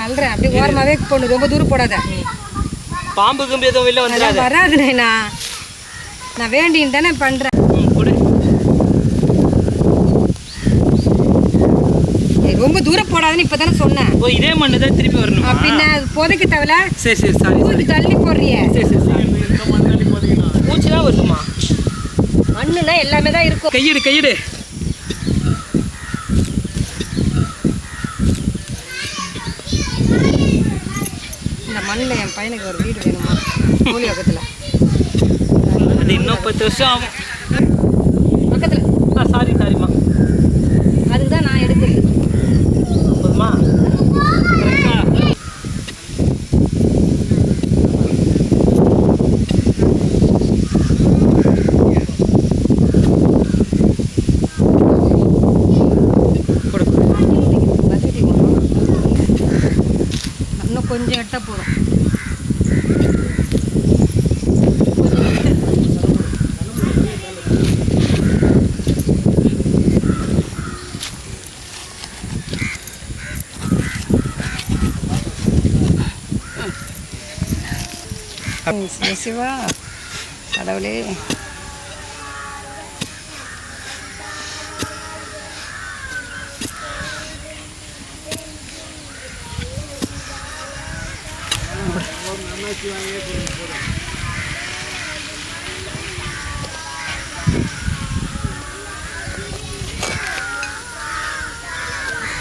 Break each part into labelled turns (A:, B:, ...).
A: அல்றேன் அப்படியே போடணும் ரொம்ப தூரம் போடாத.
B: பாம்பு கம்பி எதுவும் வெளில
A: அதெல்லாம் வராது நைனா. வேண்டின்னு தானே பண்ணுறேன்
B: ம், கொடு
A: ரொம்ப தூரம் போடாதுன்னு இப்போ தானே சொன்னேன்.
B: ஓ இதே மண்ணு தான் திருப்பி வரணுமா
A: பின்ன புதைக்க தவிர
B: சரி சரி சாரி
A: தூக்கி தள்ளி போடுறியே.
B: சரி சரி சாரி. பூச்சி தான் வருதுமா
A: மண்ணுனா எல்லாமே தான் இருக்கும்.
B: கையிடு கையிடு.
A: இந்த மண்ணில் என் பையனுக்கு ஒரு வீடு வேணுமா? கூலி பக்கத்தில்
B: அது இன்னும் பத்து வருஷம் ஆகும்.
A: பக்கத்தில்.
B: ஆ சாரி சாரிம்மா
A: அதுக்கு தான் நான் எடுக்கிறது
B: போதுமா கரெக்டா கொடு
A: வசதி வேணும். இன்னும் கொஞ்சம் எட்ட போதும் சிவா கடவுளே.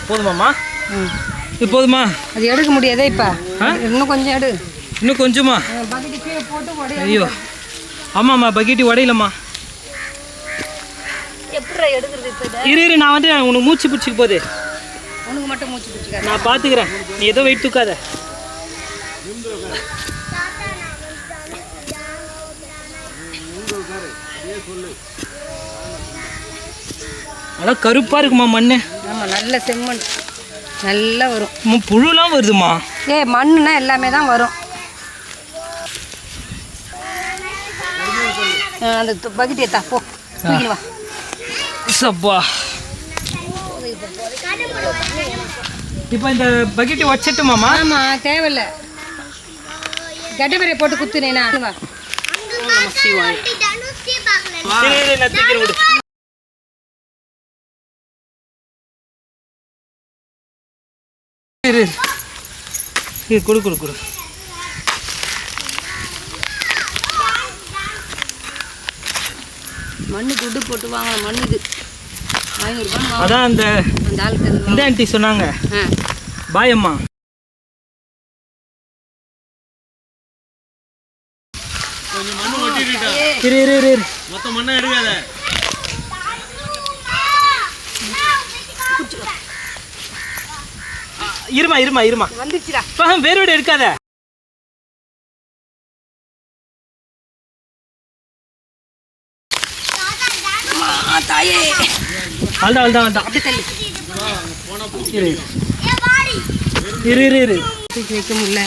B: போதுமாம்மா?
A: ம்.
B: இது போதுமா?
A: அது எடுக்க முடியாதே இப்போ.
B: ஆ?
A: இன்னும் கொஞ்சம் எடு.
B: இன்னும் கொஞ்சமா? ஐயோ. ஆமாம்மா பக்கெட்டி உடையலம்மா. இரு இரு நான் வந்து உனக்கு மூச்சு பிடிச்சிக்க போகுது.
A: உனக்கு மட்டும் மூச்சு பிடிச்சிக்காது.
B: நான் பார்த்துக்கிறேன் நீ ஏதோ வெயிட் தூக்காத. அதான் கருப்பாக இருக்குமா மண்
A: ஆமாம் நல்ல செம்மண். நல்லா வரும்.
B: புழுலாம் வருதுமா?
A: ஏ மண்ணுனா எல்லாமே தான் வரும். அந்த பக்கெட் ஏத்தா போ வா.
B: சப்பா. இப்போ இந்த பக்கெட்டி வச்சிட்டுமாம்மா?
A: ஆமாம் தேவையில்ல. கட்டப்பறையை போட்டு குத்துனேனா? வா
B: சரி, இரு, நான் தூக்கிறேன் விடு. இரு இரு. இரு கொடு கொடு கொடு.
A: மண்ணு துட்டு போட்டு வாங்கலாம் மண் இது
B: அதான் அந்த இந்த ஆண்டி சொன்னாங்க. பாய் அம்மா. இரு இரு இரு
C: மொத்த மண்ணை எடுக்காத.
B: இருமா இருமா இருமா.
A: வந்துச்சுடா.
B: பா வேரோடு எடுக்காத.
A: தாயே அப்படி தள்ளி.
B: இரு இரு. இரு இரு
A: வைக்க முடியல.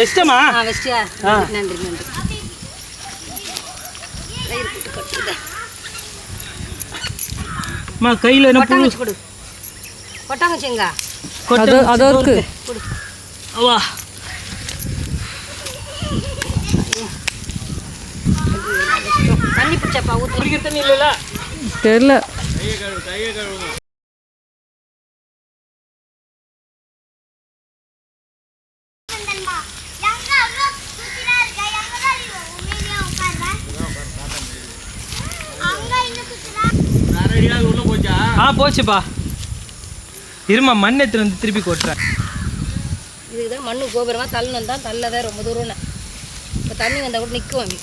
B: வெஸ்டமா.
A: நன்றி நன்றி.
B: அம்மா கையில் என்ன புழு
A: கொடு கொட்டாங்கச்சி எங்க
B: கொட்டை
A: அதோ இருக்கு. கொடு.
B: வா.
A: தண்ணி பிடிச்சப்பா ஊற்றி
B: குடிக்கிற தண்ணி இல்லைல்ல?
A: தெரில
B: ஆ போச்சுப்பா. இருமா மண் எடுத்துட்டு வந்து திருப்பி கொட்டுறேன்.
A: இதுக்கு தான் மண்ணு கோபுரமாக தள்ளணும் தான் தள்ளதான் ரொம்ப தூரம்னு. இப்போ தண்ணி வந்தால் கூட நிற்கும் அப்படி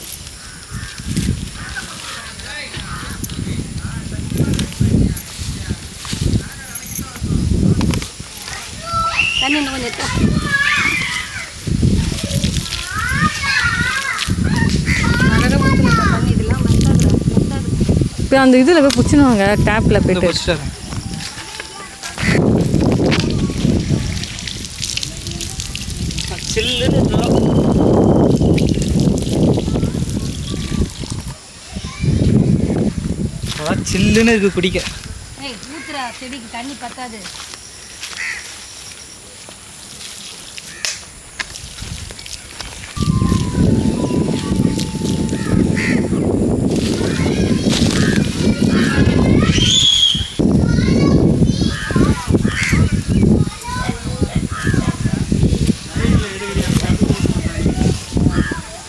A: தண்ணி இன்னும் கொஞ்சம்
D: இப்போ அந்த இதில் போய் பிடிச்சினுவாங்க டேப்பில் போயிட்டு.
B: சில்லுன்னு இருக்கு குடிக்க.
A: செடிக்கு தண்ணி பத்தாது.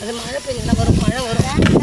A: அது மழை பெய்ஞ்சதுன்னா வரும் மழை வரும்.